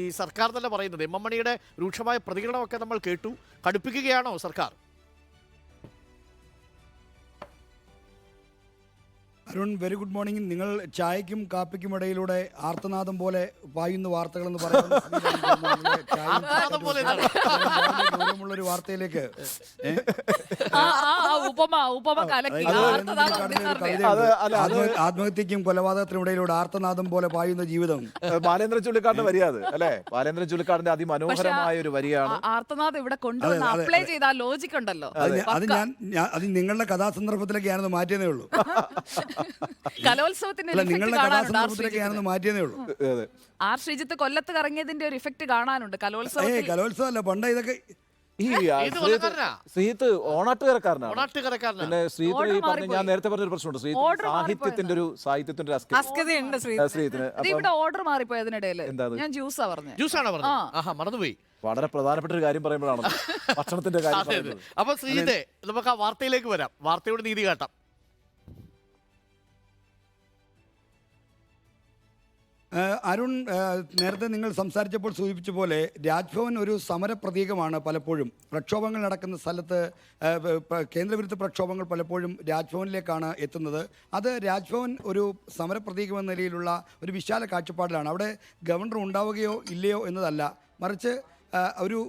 ഈ സർക്കാർ തന്നെ പറയുന്നത്. എം എം മണിയുടെ രൂക്ഷമായ പ്രതികരണമൊക്കെ നമ്മൾ കേട്ടു. കടുപ്പിക്കുകയാണോ സർക്കാർ? അരുൺ വെരി ഗുഡ് മോർണിംഗ് നിങ്ങൾ ചായക്കും കാപ്പിക്കും ഇടയിലൂടെ ആർത്തനാദം പോലെ പായുന്ന വാർത്തകൾ എന്ന് പറയുന്നത് ഒരു വാർത്തയിലേക്ക്. ഉപമ ഉപമ കലക്കി. അത് അല്ല, അത് ആത്മ- ആത്മഹത്യക്കും കൊലപാതകത്തിനും ഇടയിലൂടെ ആർത്തനാദം പോലെ പായുന്ന ജീവിതം. ബാലേന്ദ്ര ചുള്ളിക്കാടിന്റെ വരിയാത് അല്ലെ? ബാലേന്ദ്ര ചുള്ളിക്കാടിന്റെ അതിമനോഹരമായ ഒരു വരിയാണ്. ആ- ആർത്തനാദം ഇവിടെ കൊണ്ടുവന്ന് അതെ, അതെ, അപ്ലൈ ചെയ്ത ആ ലോജിക് ഉണ്ടല്ലോ. അത് ഞാൻ- അത് ഞാൻ ഞാൻ- അത് നിങ്ങളുടെ കഥാസന്ദർഭത്തിലേക്കാണെന്ന് മാറ്റിയതേ ഉള്ളൂ. കലോത്സവത്തിന്റെ അല്ല ഒരു effect നിങ്ങളുടെ കാണാനുണ്ട് ആർ കഥാസന്ദർഭത്തിലേക്ക് ശ്രീജിത്തിന്. മാറ്റിയതേ ഉള്ളൂ. അതെ. ആർ ശ്രീജിത്ത് കൊല്ലത്ത് കറങ്ങിയതിന്റെ ഒരു ഇഫക്റ്റ് കാണാനുണ്ട്. ഏയ് കലോത്സവത്തിൽ കലോത്സവം അല്ല പണ്ട് ഇതൊക്കെ ഈ ആ, ശ്രീത്ത് കൊല്ലക്കാരനാ? ശ്രീത്ത് ഓണാട്ടുകാരക്കാരനാണ്. ഓണാട്ടുകരക്കാരനാണ് പിന്നെ Order ഈ പറഞ്ഞ ഞാൻ മാറിപ്പോയി. നേരത്തെ പറഞ്ഞൊരു പ്രശ്നമുണ്ട്. ശ്രീത്ത് സാഹിത്യത്തിന്റെ ഒരു സാഹിത്യത്തിന്റെ ഒരു അസ്കി അസ്കതയുണ്ട് ഇത് ഇവിടെ ഓർഡർ മാറിപ്പോയി അതിനിടയിൽ എന്താ അത്? ഞാൻ ജ്യൂസാ പറഞ്ഞത് ജ്യൂസാണോ പറഞ്ഞത്? ആഹാ മറന്നുപോയി. വളരെ പ്രധാനപ്പെട്ട ഒരു കാര്യം പറയുമ്പോഴാണ് ഭക്ഷണത്തിന്റെ കാര്യം അതെ അതെ. പറയുന്നത്. അപ്പൊ ശ്രീജിത്തെ നമുക്ക് ആ വാർത്തയിലേക്ക് വരാം. വാർത്തയോട് നീതി കാട്ടാം. അരുൺ നേരത്തെ നിങ്ങൾ സംസാരിച്ചപ്പോൾ സൂചിപ്പിച്ച പോലെ രാജ്ഭവൻ ഒരു സമര പ്രതീകമാണ് പലപ്പോഴും. പ്രക്ഷോഭങ്ങൾ നടക്കുന്ന സ്ഥലത്ത് കേന്ദ്രവിരുദ്ധ പ്രക്ഷോഭങ്ങൾ പലപ്പോഴും രാജ്ഭവനിലേക്കാണ് എത്തുന്നത്. അത് രാജ്ഭവൻ ഒരു സമര പ്രതീകമെന്ന നിലയിലുള്ള ഒരു വിശാല കാഴ്ചപ്പാടിലാണ്. അവിടെ ഗവർണർ ഉണ്ടാവുകയോ ഇല്ലയോ എന്നതല്ല. മറിച്ച് ഒരു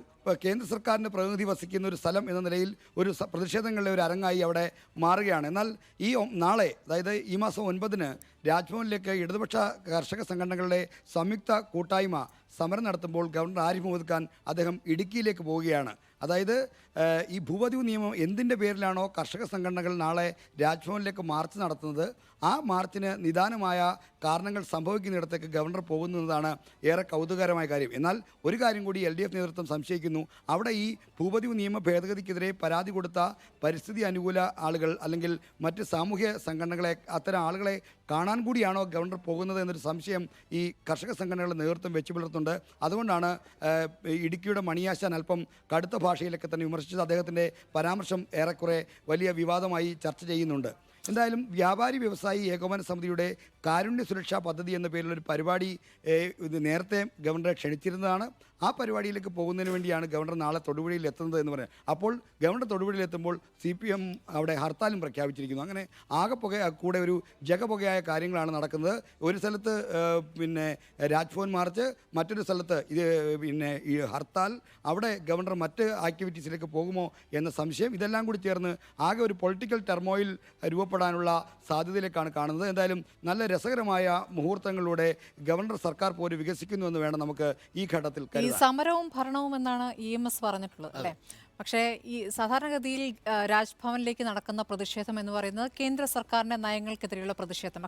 കേന്ദ്ര സർക്കാരിന്റെ പ്രതിനിധി വസിക്കുന്ന ഒരു സ്ഥലം എന്ന നിലയിൽ ഒരു പ്രതിഷേധങ്ങളുടെ ഒരു അരങ്ങായി അവിടെ മാറുകയാണ്. എന്നാൽ ഈ നാളെ അതായത് ഈ മാസം ഒൻപതിന് രാജ്ഭവനിലേക്ക് ഇടതുപക്ഷ കർഷക സംഘടനകളുടെ സംയുക്ത കൂട്ടായ്മ സമരം നടത്തുമ്പോൾ ഗവർണർ ആരിഫ് മുഹമ്മദ് ഖാൻ അദ്ദേഹം ഇടുക്കിയിലേക്ക് പോവുകയാണ്. അതായത് ഈ ഭൂപതിവ് നിയമം എന്തിന്റെ പേരിലാണോ കർഷക സംഘടനകൾ നാളെ രാജ്ഭവനിലേക്ക് മാർച്ച് നടത്തുന്നത്? ആ മാർച്ചിന് നിദാനമായ കാരണങ്ങൾ സംഭവിക്കുന്നിടത്തേക്ക് ഗവർണർ പോകുന്നതാണ് ഏറെ കൗതുകകരമായ കാര്യം. എന്നാൽ ഒരു കാര്യം കൂടി എൽ ഡി എഫ് നേതൃത്വം സംശയിക്കുന്നു. അവിടെ ഈ ഭൂപതിവ് നിയമ ഭേദഗതിക്കെതിരെ പരാതി കൊടുത്ത പരിസ്ഥിതി അനുകൂല ആളുകൾ അല്ലെങ്കിൽ മറ്റ് സാമൂഹ്യ സംഘടനകളെ അത്തരം ആളുകളെ കാണാൻ കൂടിയാണോ ഗവർണർ പോകുന്നത് എന്നൊരു സംശയം ഈ കർഷക സംഘടനകളുടെ നേതൃത്വം വെച്ചു പുലർത്തുന്നുണ്ട്. അതുകൊണ്ടാണ് ഇടുക്കിയുടെ മണിയാശാൻ അല്പം കടുത്ത ഭാഷയിലൊക്കെ തന്നെ വിമർശിച്ചത്. അദ്ദേഹത്തിന്റെ പരാമർശം ഏറെക്കുറെ വലിയ വിവാദമായി ചർച്ച ചെയ്യുന്നുണ്ട്. എന്തായാലും വ്യാപാരി വ്യവസായി ഏകോപന സമിതിയുടെ കാരുണ്യ സുരക്ഷാ പദ്ധതി എന്ന പേരിലൊരു പരിപാടി ഇത് നേരത്തെ ഗവർണറെ ക്ഷണിച്ചിരുന്നതാണ്. ആ പരിപാടിയിലേക്ക് പോകുന്നതിന് വേണ്ടിയാണ് ഗവർണർ നാളെ തൊടുപുഴയിൽ എത്തുന്നത് എന്ന് പറയുന്നത്. അപ്പോൾ ഗവർണർ തൊടുപുഴയിൽ എത്തുമ്പോൾ സി പി എം അവിടെ ഹർത്താലും പ്രഖ്യാപിച്ചിരിക്കുന്നു. അങ്ങനെ ആകെ പുക കൂടെ ഒരു ജഗപുകയായ കാര്യങ്ങളാണ് നടക്കുന്നത്. ഒരു സ്ഥലത്ത് പിന്നെ രാജ്ഭവൻ മാർച്ച് മറ്റൊരു സ്ഥലത്ത് ഇത് പിന്നെ ഈ ഹർത്താൽ. അവിടെ ഗവർണർ മറ്റ് ആക്ടിവിറ്റീസിലേക്ക് പോകുമോ എന്ന സംശയം. ഇതെല്ലാം കൂടി ചേർന്ന് ആകെ ഒരു പൊളിറ്റിക്കൽ ടെർമോയിൽ രൂപപ്പെടാനുള്ള സാധ്യതയിലേക്കാണ് കാണുന്നത്. എന്തായാലും നല്ല രസകരമായ മുഹൂർത്തങ്ങളിലൂടെ ഗവർണർ സർക്കാർ പോലും വികസിക്കുന്നു എന്ന് വേണം നമുക്ക് ഈ ഘട്ടത്തിൽ ഈ സമരവും ഭരണവും എന്നാണ് ഇ എം എസ് പറഞ്ഞിട്ടുള്ളത് അല്ലേ? പക്ഷേ ഈ സാധാരണഗതിയിൽ രാജ്ഭവനിലേക്ക് നടക്കുന്ന പ്രതിഷേധം എന്ന് പറയുന്നത് കേന്ദ്ര സർക്കാരിന്റെ നയങ്ങൾക്കെതിരെയുള്ള പ്രതിഷേധം